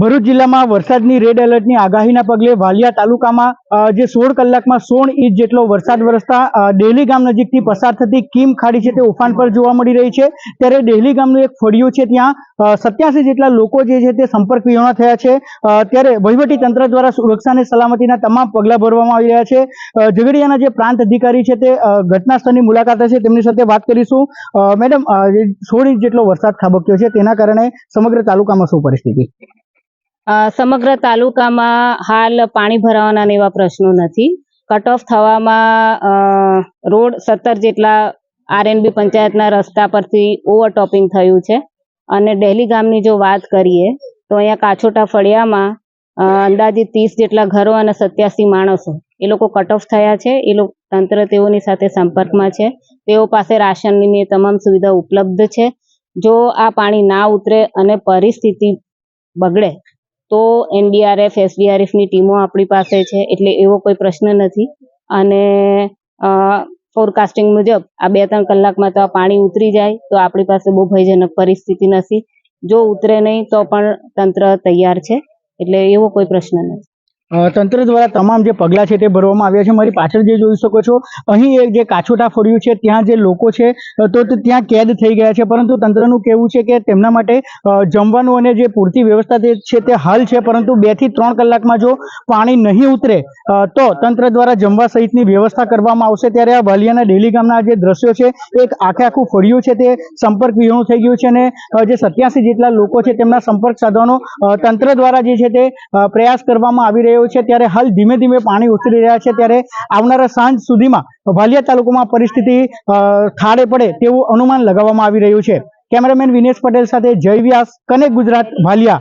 ભરૂચ જિલ્લામાં વરસાદની રેડ એલર્ટની આગાહીના પગલે વાલિયા તાલુકામાં જે સોળ કલાકમાં સોળ ઇંચ જેટલો વરસાદ વરસતા ડેલી ગામ નજીકથી પસાર થતી કીમ ખાડી છે તે ઉફાન પર જોવા મળી રહી છે. ત્યારે ડેલી ગામનું એક ફળિયું છે ત્યાં સત્યાસી જેટલા લોકો જે છે તે સંપર્ક વિહોણા થયા છે. ત્યારે વહીવટી તંત્ર દ્વારા સુરક્ષા અને સલામતીના તમામ પગલાં ભરવામાં આવી રહ્યા છે. ઝઘડિયાના જે પ્રાંત અધિકારી છે તે ઘટના સ્થળની મુલાકાત છે તેમની સાથે વાત કરીશું. મેડમ સોળ ઇંચ જેટલો વરસાદ ખાબક્યો છે. તેના કારણે સમગ્ર તાલુકામાં શું પરિસ્થિતિ? સમગ્ર તાલુકામાં હાલ પાણી ભરાવાના એવા પ્રશ્નો નથી. કટ ઓફ થવામાં રોડ સત્તર જેટલા આરએનબી પંચાયતના રસ્તા પરથી ઓવરટોપિંગ થયું છે. અને ડેલી ગામની જો વાત કરીએ, તો અહીંયા કાછોટા ફળિયામાં અંદાજિત ત્રીસ જેટલા ઘરો અને સત્યાસી માણસો. એ લોકો કટ ઓફ થયા છે. એ લોકો, તંત્ર તેઓની સાથે સંપર્કમાં છે. તેઓ પાસે રાશનની તમામ સુવિધા ઉપલબ્ધ છે. જો આ પાણી ના ઉતરે અને પરિસ્થિતિ બગડે તો એનડીઆરએફ એસડીઆરએફની ટીમો આપણી પાસે છે એટલે એવો કોઈ પ્રશ્ન નથી. અને ફોરકાસ્ટિંગ મુજબ આ બે ત્રણ કલાકમાં તો આ પાણી ઉતરી જાય તો આપણી પાસે બહુ ભયજનક પરિસ્થિતિ નથી. જો ઉતરે નહીં તો પણ તંત્ર તૈયાર છે એટલે એવો કોઈ પ્રશ્ન નથી. તંત્ર દ્વારા તમામ જે પગલાં છે તે ભરવામાં આવ્યા છે. મારી પાછળ જે જોઈ શકો છો, અહીં એક જે કાછોટા ફળ્યું છે, ત્યાં જે લોકો છે તો ત્યાં કેદ થઈ ગયા છે. પરંતુ તંત્રનું કહેવું છે કે તેમના માટે જમવાનું અને જે પૂરતી વ્યવસ્થા છે તે હાલ છે. પરંતુ બેથી ત્રણ કલાકમાં જો પાણી નહીં ઉતરે તો તંત્ર દ્વારા જમવા સહિતની વ્યવસ્થા કરવામાં આવશે. ત્યારે આ વાલિયાના ડેલી ગામના જે દ્રશ્યો છે એક આખે આખું ફળિયું છે. તે સંપર્ક વિહોણું થઈ ગયું છે અને જે સત્યાસી જેટલા લોકો છે, તેમના સંપર્ક સાધવાનો તંત્ર દ્વારા જે છે તે પ્રયાસ કરવામાં આવી રહ્યો છે ત્યારે હાલ ધીમે ધીમે પાણી ઉતરી રહ્યા છે ત્યારે આવનારા સાંજ સુધીમાં વાલિયા તાલુકામાં પરિસ્થિતિ થાળે પડે તેવું અનુમાન લગાવવામાં આવી રહ્યું છે. કેમેરામેન વિનેશ પટેલ સાથે જય વ્યાસ, કનેક્ટ ગુજરાત વાલિયા